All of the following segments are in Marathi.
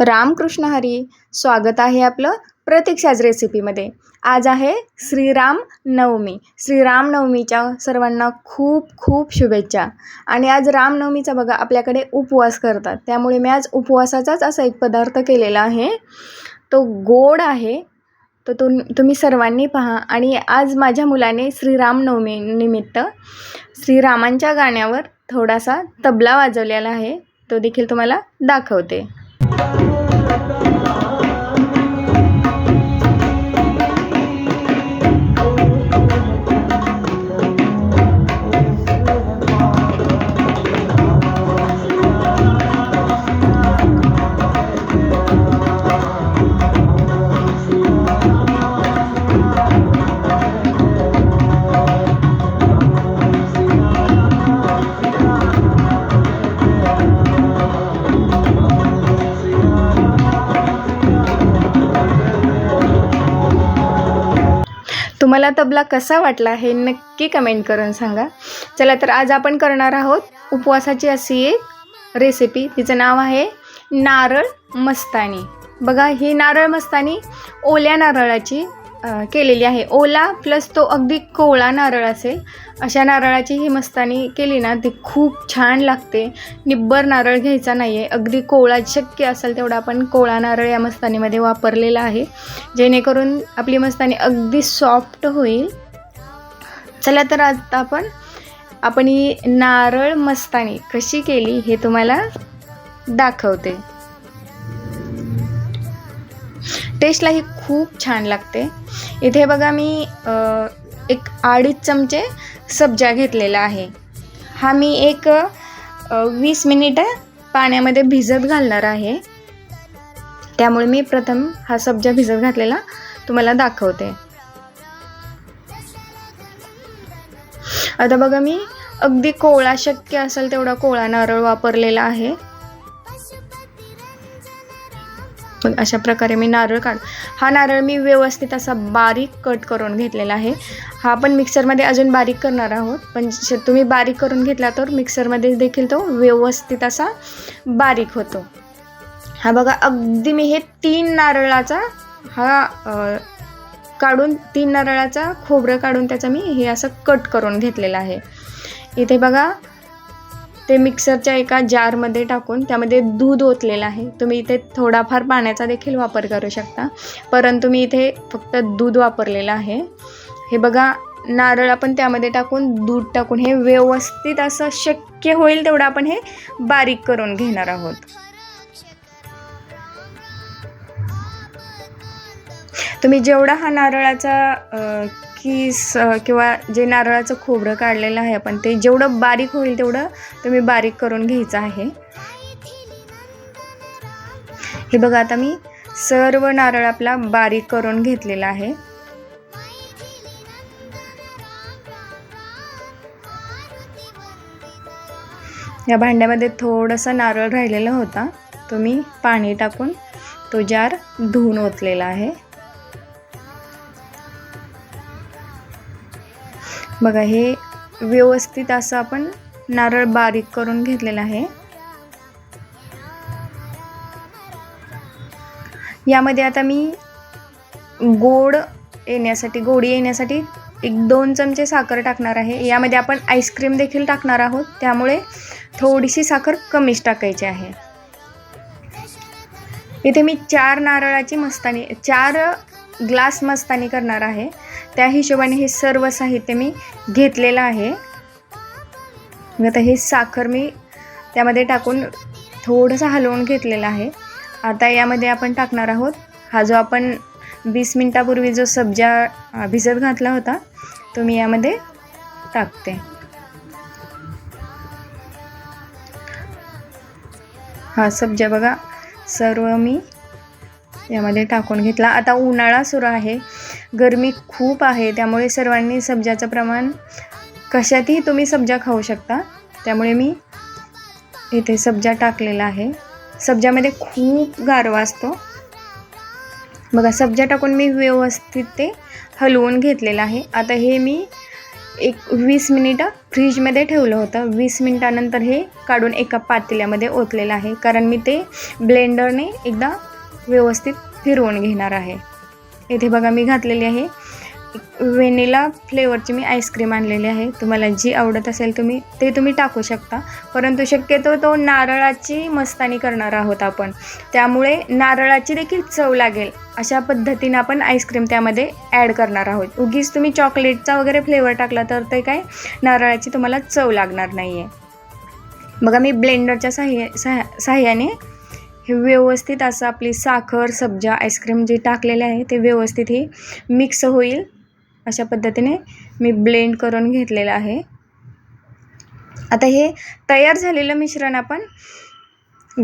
रामकृष्ण हरी. स्वागत आहे आपलं प्रतीक्षाज रेसिपीमध्ये आज आहे श्रीराम नवमी. श्रीरामनवमीच्या सर्वांना खूप खूप शुभेच्छा. आणि आज रामनवमीचा बघा आपल्याकडे उपवास करतात. त्यामुळे मी आज उपवासाचाच असा एक पदार्थ केलेला आहे. तो गोड आहे. तो तुम तुम्ही सर्वांनी पहा. आणि आज माझ्या मुलाने श्रीरामनवमी निमित्त श्रीरामांच्या गाण्यावर थोडासा तबला वाजवलेला आहे. तो देखील तुम्हाला दाखवते. Thank you. तुम्हाला तबला कसा वाटला हे नक्की कमेंट करून सांगा. चला तर आज आपण करणार आहोत उपवासाची अशी एक रेसिपी तिचं नाव आहे नारळ मस्तानी. बघा ही नारळ मस्तानी ओल्या नारळाची केलेली आहे. ओला प्लस तो अगदी कोवळा नारळ असेल अशा नारळाची ही मस्तानी केली ना ती खूप छान लागते. निब्बर नारळ घ्यायचा नाही आहे अगदी कोवळा शक्य असेल तेवढा आपण कोवळा नारळ या मस्तानीमध्ये वापरलेला आहे. जेणेकरून आपली मस्तानी अगदी सॉफ्ट होईल. चला तर आता आपण आपण ही नारळ मस्तानी कशी केली हे तुम्हाला दाखवते. टेस्टलाही खूप छान लागते. इथे बघा मी एक अडीच चमचे सब्जा घेतलेला आहे. हा मी एक वीस मिनिटं पाण्यामध्ये भिजत घालणार आहे. त्यामुळे मी प्रथम हा सब्जा भिजत घातलेला तुम्हाला दाखवते. आता बघा मी अगदी कोळा शक्य असेल तेवढा कोळा नारळ वापरलेला आहे. मग अशा प्रकारे मी नारळ काढ हा नारळ मी व्यवस्थित असा बारीक कट करून घेतलेला आहे. हा आपण मिक्सरमध्ये अजून बारीक करणार आहोत. पण श- तुम्ही बारीक करून घेतला तर मिक्सरमध्ये देखील तो व्यवस्थित असा बारीक होतो. हा बघा अगदी मी हे तीन नारळाचा हा काढून तीन नारळाचा खोबरं काढून त्याचा मी हे असं कट करून घेतलेलं आहे. इथे बघा ते मिक्सरच्या एका जारमध्ये टाकून त्यामध्ये दूध ओतलेलं आहे. तुम्ही इथे थोडाफार पाण्याचा देखील वापर करू शकता. परंतु मी इथे फक्त दूध वापरलेलं आहे. हे बघा नारळ आपण त्यामध्ये टाकून दूध टाकून हे व्यवस्थित असं शक्य होईल तेवढं आपण हे बारीक करून घेणार आहोत. तुम्ही जेवढा हा नारळाचा किस स किंवा जे नारळाचं खोबरं काढलेलं आहे आपण ते जेवढं बारीक होईल तेवढं तुम्ही बारीक करून घ्यायचं आहे. हे बघा आता मी सर्व नारळ आपला बारीक करून घेतलेला आहे. या भांड्यामध्ये थोडंसं नारळ राहिलेला होता तो मी पाणी टाकून तो जार धुवून ओतलेला आहे. बघा हे व्यवस्थित असं आपण नारळ बारीक करून घेतलेलं आहे. यामध्ये आता मी गोड येण्यासाठी गोडी येण्यासाठी एक दोन चमचे साखर टाकणार आहे. यामध्ये आपण आईस्क्रीम देखील टाकणार आहोत. त्यामुळे थोडीशी साखर कमीच टाकायची आहे. इथे मी चार नारळाची मस्तानी चार ग्लास मस्तानी करणार आहे. त्या हिशोबाने हे सर्व साहित्य मी घेतलेलं आहे. मग आता हे साखर मी त्यामध्ये टाकून थोडंसं हलवून घेतलेलं आहे. आता यामध्ये आपण टाकणार आहोत. हा जो आपण वीस मिनटापूर्वी जो सब्जा भिजत घातला होता तो मी यामध्ये टाकते. हा सब्जा बघा सर्व मी यामध्ये टाकून घेतला. आता उन्हाळा सुरू आहे. गरमी खूप आहे. त्यामुळे सर्वांनी सब्जाचं प्रमाण कशातही तुम्ही सब्जा खाऊ शकता. त्यामुळे मी इथे सब्जा टाकलेला आहे. सब्जामध्ये खूप गारवा असतो. बघा सब्जा टाकून मी व्यवस्थित ते हलवून घेतलेलं आहे. आता हे मी एक वीस मिनिटं फ्रीजमध्ये ठेवलं होतं. वीस मिनिटानंतर हे काढून एका पातेल्यामध्ये ओतलेलं आहे. कारण मी ते ब्लेंडरने एकदा व्यवस्थित फिरवून घेणार आहे. इथे बघा मी घातलेली आहे. व्हेनिला फ्लेवरची मी आईस्क्रीम आणलेली आहे. तुम्हाला जी आवडत असेल तुम्ही ते तुम्ही टाकू शकता. परंतु शक्यतो तो नारळाची मस्तानी करणार आहोत आपण. त्यामुळे नारळाची देखील चव लागेल. अशा पद्धतीनं आपण आईस्क्रीम त्यामध्ये ॲड करणार आहोत. उगीच तुम्ही चॉकलेटचा वगैरे फ्लेवर टाकला तर ते काय नारळाची तुम्हाला चव लागणार नाही आहे बघा मी ब्लेंडरच्या साह्य साह्या साह्याने हे व्यवस्थित असं आपली साखर सब्जा आईस्क्रीम जे टाकलेले आहे ते व्यवस्थित ही मिक्स होईल. अशा पद्धतीने मी ब्लेंड करून घेतलेलं आहे. आता हे तयार झालेलं मिश्रण आपण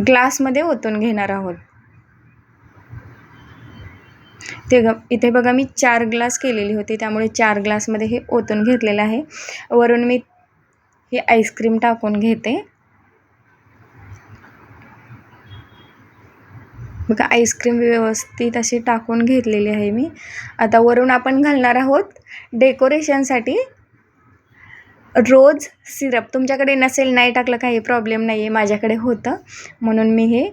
ग्लासमध्ये ओतून घेणार आहोत. ते ग इथे बघा मी चार ग्लास केलेली होती त्यामुळे चार ग्लासमध्ये हे ओतून घेतलेलं आहे. वरून मी हे आईस्क्रीम टाकून घेते. बघा आईस्क्रीम व्यवस्थित अशी टाकून घेतलेली आहे मी. आता वरून आपण घालणार आहोत डेकोरेशनसाठी. Rose syrup. तुमच्याकडे नसेल नाही टाकलं काही प्रॉब्लेम नाही आहे माझ्याकडे होतं. म्हणून मी हे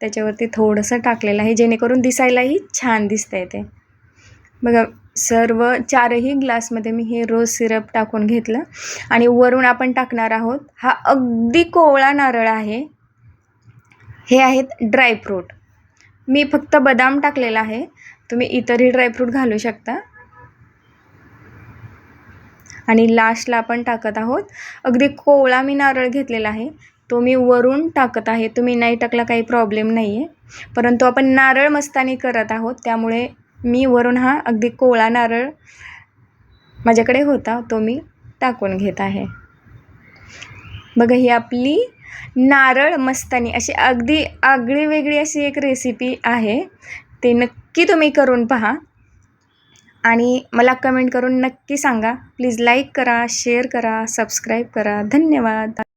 त्याच्यावरती थोडंसं टाकलेलं आहे जेणेकरून दिसायलाही छान दिसतं आहे ते. बघा सर्व चारही ग्लासमध्ये मी हे रोज सिरप टाकून घेतलं. आणि वरून आपण टाकणार आहोत हा अगदी कोवळा नारळ आहे. हे आहेत ड्रायफ्रूट. मी फक्त बदाम टाकलेला आहे. तुम्ही इतरही ड्रायफ्रूट घालू शकता. आणि लास्टला आपण टाकत आहोत. अगदी कोवळा मी नारळ घेतलेला आहे. तो मी वरून टाकत आहे. तुम्ही नाही टाकला काही प्रॉब्लेम नाही आहे परंतु आपण नारळ मस्तानी करत आहोत. त्यामुळे मी वरून हा अगदी कोवळा नारळ माझ्याकडे होता. तो मी टाकून घेत आहे. बघा ही आपली नारळ मस्तानी अशी अगदी आगळी वेगळी अशी एक रेसिपी आहे. ते नक्की तुम्ही करून पहा. आणि मला कमेंट करून नक्की सांगा. प्लीज लाईक करा शेअर करा सबस्क्राईब करा. धन्यवाद.